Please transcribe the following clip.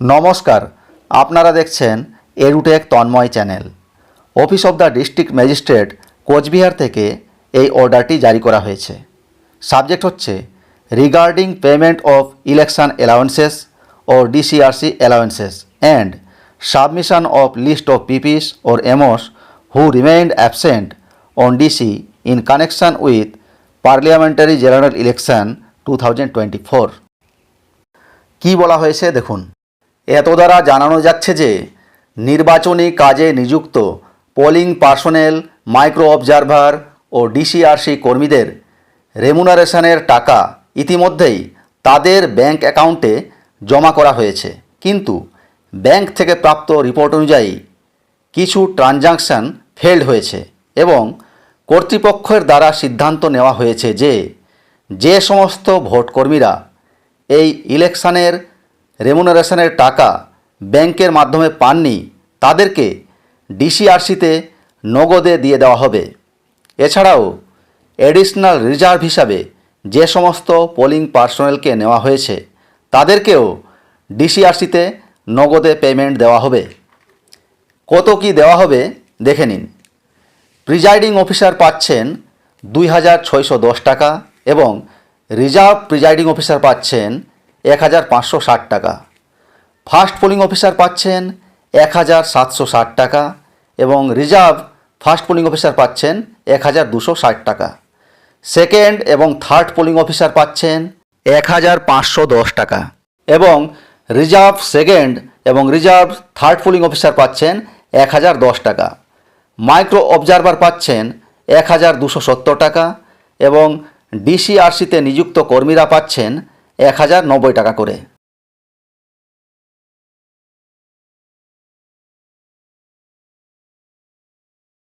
নমস্কার, আপনারা দেখছেন এরুটেক Tanmoy channel. Office of the district magistrate Cooch Behar থেকে এই অর্ডারটি জারি করা হয়েছে। সাবজেক্ট হচ্ছে regarding payment of election allowances O DCRC allowances and submission of list of PPs or MOs who remained absent on DC in connection with parliamentary general election two thousand twenty four. কী বলা হয়েছে দেখুন। এত দ্বারা জানানো যাচ্ছে যে, নির্বাচনী কাজে নিযুক্ত পোলিং পার্সোনেল, মাইক্রো অবজারভার ও ডিসিআরসি কর্মীদের রেমুনারেশনের টাকা ইতিমধ্যেই তাদের ব্যাংক অ্যাকাউন্টে জমা করা হয়েছে। কিন্তু ব্যাংক থেকে প্রাপ্ত রিপোর্ট অনুযায়ী কিছু ট্রানজাকশান ফেল্ড হয়েছে এবং কর্তৃপক্ষের দ্বারা সিদ্ধান্ত নেওয়া হয়েছে যে যে সমস্ত ভোটকর্মীরা এই ইলেকশনের রেমুনারেশনের টাকা ব্যাংকের মাধ্যমে পাননি, তাদেরকে ডিসিআরসিতে নগদে দিয়ে দেওয়া হবে। এছাড়াও অ্যাডিশনাল রিজার্ভ হিসাবে যে সমস্ত পোলিং পার্সোনেলকে নেওয়া হয়েছে, তাদেরকেও ডিসিআরসিতে নগদে পেমেন্ট দেওয়া হবে। কত কি দেওয়া হবে, দেখে নিন। প্রিজাইডিং অফিসার পাচ্ছেন দুই হাজার ছয়শো দশ টাকা এবং রিজার্ভ প্রিজাইডিং অফিসার পাচ্ছেন এক হাজার পাঁচশো ষাট টাকা। ফার্স্ট পোলিং অফিসার পাচ্ছেন এক হাজার সাতশো ষাট টাকা এবং রিজার্ভ ফার্স্ট পোলিং অফিসার পাচ্ছেন এক হাজার দুশো ষাট টাকা। সেকেন্ড এবং থার্ড পোলিং অফিসার পাচ্ছেন এক হাজার পাঁচশো দশ টাকা এবং রিজার্ভ সেকেন্ড এবং রিজার্ভ থার্ড পোলিং অফিসার পাচ্ছেন এক হাজার দশ টাকা। মাইক্রো অবজারভার পাচ্ছেন এক হাজার দুশো সত্তর টাকা এবং ডিসিআরসিতে নিযুক্ত কর্মীরা পাচ্ছেন এক হাজার নব্বই টাকা করে।